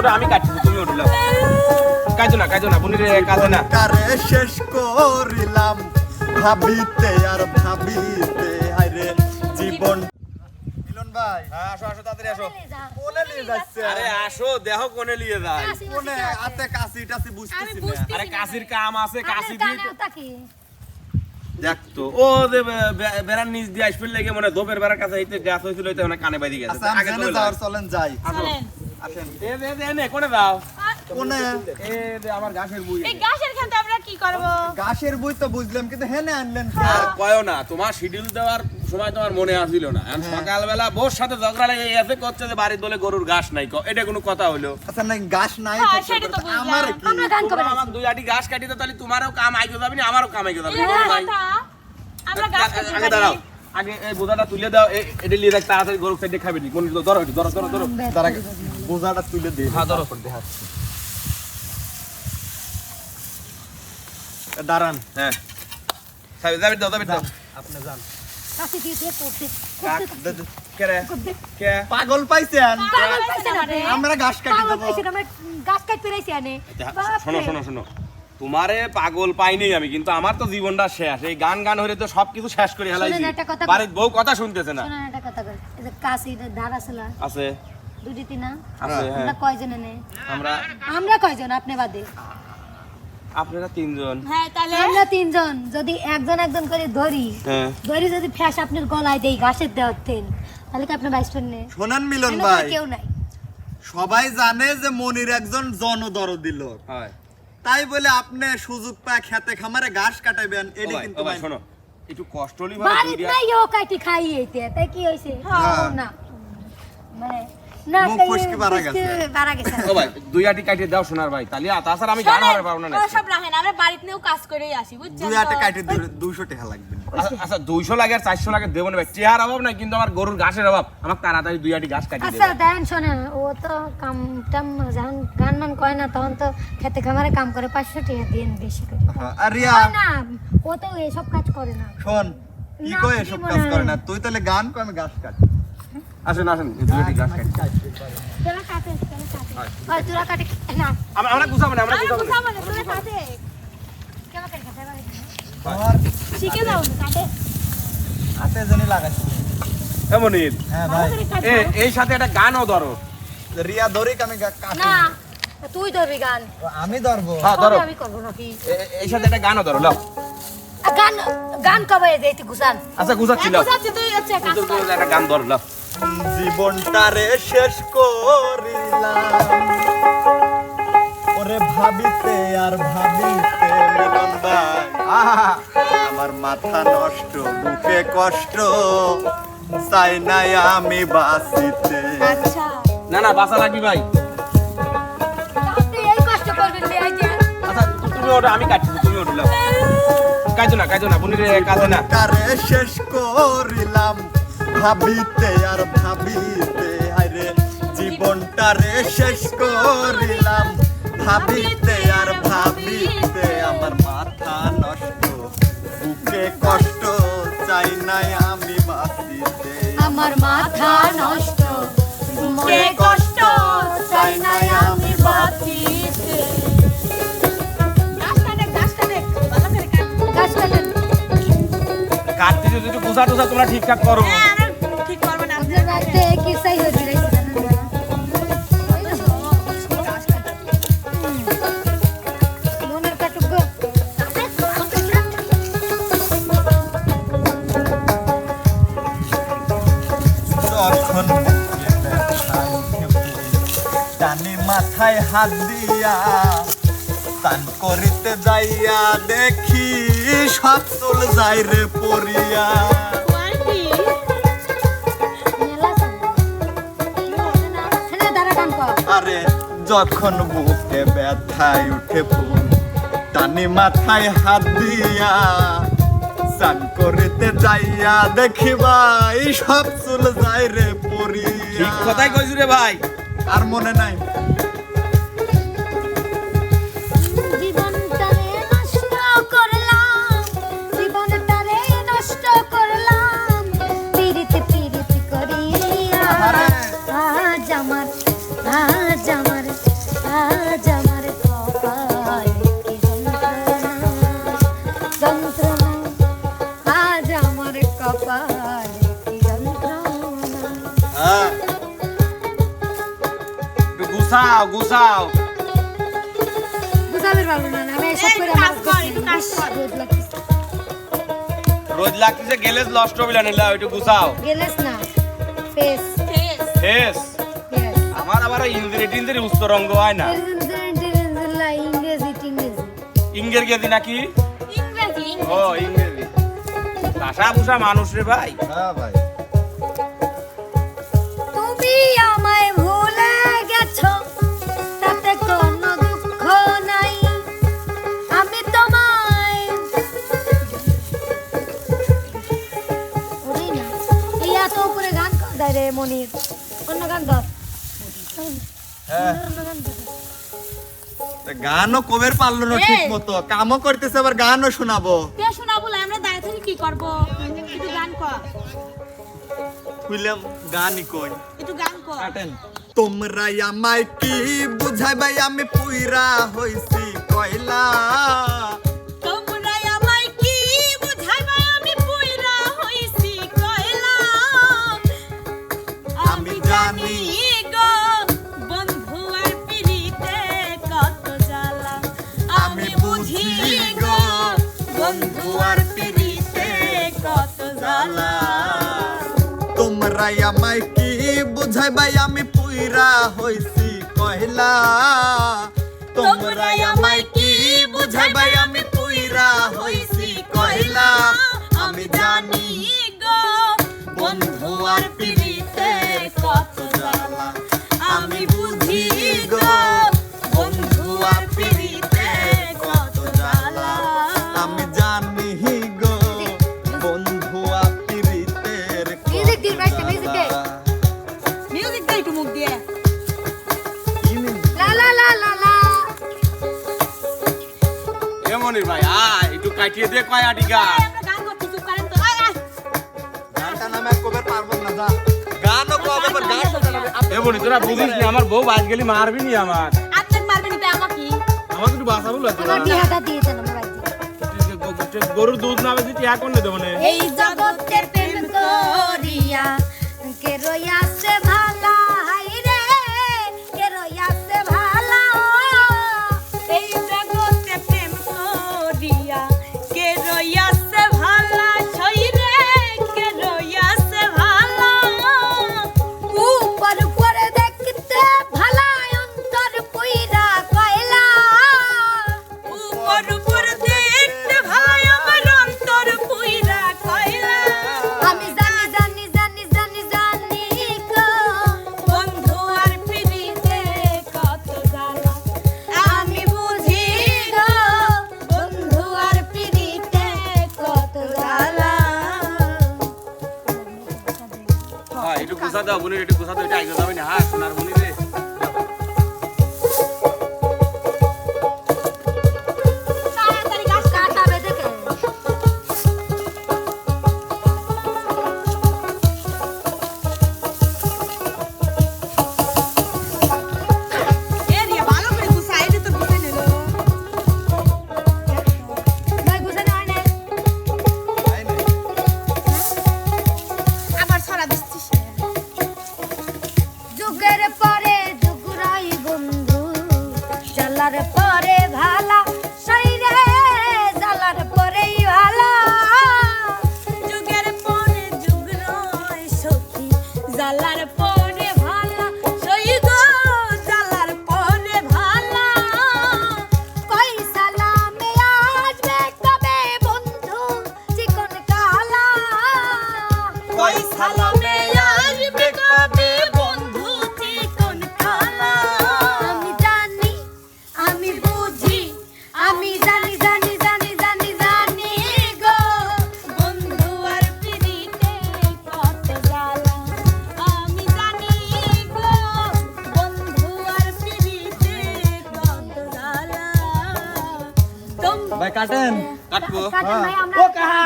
ওটা আমি কাটছি তুমি উঠলাম কাজো না কাজো না বুনিরে কাজে না। কারে শেষ করিলাম ভাবিতে আর ভাবিতে। হায়রে জীবন। মিলন ভাই। হ্যাঁ, আসো আসো তাড়াতাড়ি আসো। কোনে নিয়ে যাচ্ছে? আরে আসো দেখো কোনে নিয়ে যায়। কোনে? হাতে কাশি টাসি বুঝতেছি না। আরে কাশির কাম আছে কাশি দিয়ে তাকি দেখতো ও যে বেড়ার নিচ দিয়ে আসবে লেগে মনে দোপের বেড়ার কাছে গাছ হয়েছিল কানে বাইরে গেছে। আচ্ছা আগে। চলেন যাই। আসো। এ দে দে কোনে দাও কোনে? এ দে আমার গাছের বুই এই গাছের খেতে আমরা কি করব? গাছের বই তো বুঝলাম কিন্তু হেনে আনলেন কি? না তোমার শিডিউল দেওয়ার সময় তোমার মনে আসিল না। সকালবেলা বোর সাথে ঝগড়া লেগে গেছে করছে যে বাড়ির বলে গরুর ঘাস নাই ক- এটা কোনো কথা হইল? আচ্ছা না গাছ নাই হ্যাঁ। আমার দুই আটি ঘাস কাটি দাও, তাহলে তোমারও কাম আইকে যাবে না আমারও কাম আইকে যাবে না, আমরা আগে দাঁড়াও। আগে এই বোঝাটা তুলে দাও এটা নিয়ে দেখ তাড়াতাড়ি গরু সাইডে খাবে নি কোন ধরো একটু, ধরো ধরো ধরো। তারা বোঝাটা তুলে দিই হ্যাঁ ধরো দাঁড়ান। হ্যাঁ। যাবে দাও যাবে দাও আপনি যান। দিয়ে দিয়ে করতে দে, দে। করতে পাগল পাইছেন? আমরা ঘাস কাটি দেবো আমরা গাছ কাট পেরাইছি আনে শোনো শোনো শোনো। তোমারে পাগল পাইনি আমি কিন্তু আমার তো জীবনটা শেষ। এই গান গান হইলে তো সবকিছু শেষ করে হেলাইছি শোনেন বাড়ির বউ কথা শুনতেছে না। শোনা একটা কথা কই? এই যে কাশি ধার আছে না? আছে। দুটি তিনা আছে হ্যাঁ। আমরা কয়জন এনে আমরা আমরা কয়জন? আপনি বাদে। আপনারা তিনজন। হ্যাঁ তাহলে? আমরা তিনজন। যদি একজন একজন করে ধরি হ্যাঁ। ধরি যদি ফ্যাস আপনার গলায় দেই ঘাসের দেওয়ার তেল তাহলে কি আপনি বাইশ নে শোনান মিলন ভাই। কেউ নাই। সবাই জানে যে মনির একজন জনদর দিল হয়। তাই বলে আপনি সুযোগ পায় খেতে খামারে ঘাস কাটাইবেন ও এটি কিন্তু ভাই, শোনো একটু কষ্ট হলি বাড়িতে নাই ও কাটি খাইয়ে এইতে তাই কি হইছে হ্যাঁ। না। মানে না মুখ ফসকে বাড়া গেছে। বাড়া গেছে। ও ভাই দুই আটি কাটিয়ে দাও সোনার ভাই। তাহলে আর তাছাড়া আমি গান হবে পারব না সব রাখেন আমরা বাড়িতে নিয়েও কাজ করেই আসি বুঝছেন দুই আটে তো? কাটি টাকা লাগবে। আচ্ছা, আচ্ছা দুইশো লাগে আর চারশো লাগে দেবো না ভাই। চেহার অভাব নাই কিন্তু আমার গরুর ঘাসের অভাব। আমার তাড়াতাড়ি দুই আটি ঘাস কাটিয়ে আচ্ছা দেন শোনেন ও তো কাম টাম যখন গান মান করে না তখন তো খেতে খামারে কাম করে পাঁচশো টাকা দিন বেশি করে। হ্যাঁ, আর রিয়া না ও তো এসব কাজ করে না। শোন কি কয় এসব কাজ করে না? তুই তাহলে গান কর আমি ঘাস কাটি। আসেন আসেন দুই আটি কাটি তোরা কাটে তোরা কাটে। হয়। তোরা কাটে না। আমরা গুছাবো না আমরা গুছাবো না। তোরা কাটে। কেমন কাটে? এবার শিখে কাটে। হাতে জানি লাগাইছি এমনই হ্যাঁ ভাই। এ এই সাথে একটা গানও ধরো। রিয়া ধরিক আমি কাটি। না তুই ধরবি গান। আমি ধরবো? হ্যাঁ ধরো। আমি করব নাকি? এই সাথে একটা গানও ধরো লাও আ, গান গান কবে দিতে গুছান? আচ্ছা গুছাচ্ছি এক লাও তুই। একটা গান ধরো লাও জীবনটারে শেষ করিলাম। ওরে ভাবিতে আর ভাবিতে মিলন ভাই আমার মাথা নষ্ট বুকে কষ্ট। চাই নাই আমি বাঁচিতে। আচ্ছা। না না বাসা লাগবি ভাই। আচ্ছা তুমি ওটা আমি কাটছি তুমি ওটা কাজো না কাজো না বুনিরে কাজে না। শেষ করিলাম। ভাবিতে আর ভাবিতে আরে জীবনটা রে শেষ করিলাম। ভাবিতে আর ভাবিতে আমার মাথা নষ্ট বুকে কষ্ট চাই নাই আমি বাঁচিতে। আমার মাথা নষ্ট মনে কষ্ট চাই নাই আমি বাঁচিতে। কাটেন কাটতে যদি একটু গুছা টুসা তোমরা ঠিকঠাক করো। ডানে মাথায় হাত দিয়া স্নান করিতে যাইয়া দেখি সব চুল যাই রে পড়িয়া। আরে যখন বুকে ব্যথায় উঠে ফুল টানি মাথায় হাত দিয়া স্নান করিতে যাইয়া দেখি ভাই সব চুল যাই রে পড়ি কথাই কইছি রে ভাই। আর মনে নাই? গুছাও গুছাও বুঝাতে পারব না আমি এসব এই, করে কাজ আমার কর, একটু কাজ কর। রোদ লাগতেছে। রোজ লাগতেছে গেলে নষ্ট হইলা নিলা একটু গুছাও গেলেস না ফেস। ফেস? আমার আবার ইঞ্জিরি টিঞ্জিরি উচ্চ রঙ্গ হয় না। ইংরেজি গেদি নাকি? ও ইংরেজি। ভাষা ভূষা মানুষ রে ভাই। হ্যাঁ ভাই। তুমি আমায় মনির অন্য গান ধর। হ্যাঁ। গানও কবের পারল না ঠিক মতো? কামও করতেছে আবার গানও শোনাবো। কে শোনা বলে আমরা দাঁড়িয়ে থেকে কি করব? একটু গান কর। খুইলাম গানই কই। একটু গান কর। কাটেন তোমরা আমায় কি আমি পুইরা হইছি কয়লা। তোমরা আমায় কি বুঝাই ভাই আমি পুইরা হইছি কহিলা তোমরাই আমায় কি বুঝাই ভাই আমি পুইরা হইছি কহিলা, আমি জানি গো, বন্ধু আর গান শোনাতে কয় আটি মনি তোরা বুঝিস না আমার বউ বাজ গেলি মারবি নি আমার। আমাকে। একটু আমার বাড়িতে গরুর দুধ না বেশি টিয়া করলে দেবো না। এই জগতে দাও বুনির একটু গুছা দাও এটা আগে যাবে না। হ্যাঁ সোনার বুনি ও কাহা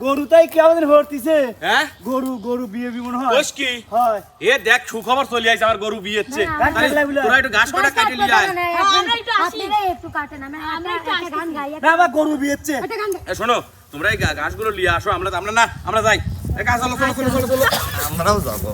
গরু তাই কেমন ভর্তিছে? হ্যাঁ? গরু গরু বিয়ে বিমন হয়। কোষ কি? হয়। এ দেখ সুখবর চলে আইছে আমার গরু বিয়েছে না, গাছ তাহলে কাটলা বলে। তোরা একটু ঘাস কাটা কাটে নিয়ে আয়। আমরা একটু আসি। একটু কাটেন আমি আমরা একটু একটা গান গাই। না আবার গরু বিয়েছে একটা এ শোনো তোমরা এই ঘাসগুলো নিয়ে আসো আমরা আমরা না আমরা যাই। এ কাজ চলো চলো চলো চলো চলো। আমরাও যাব।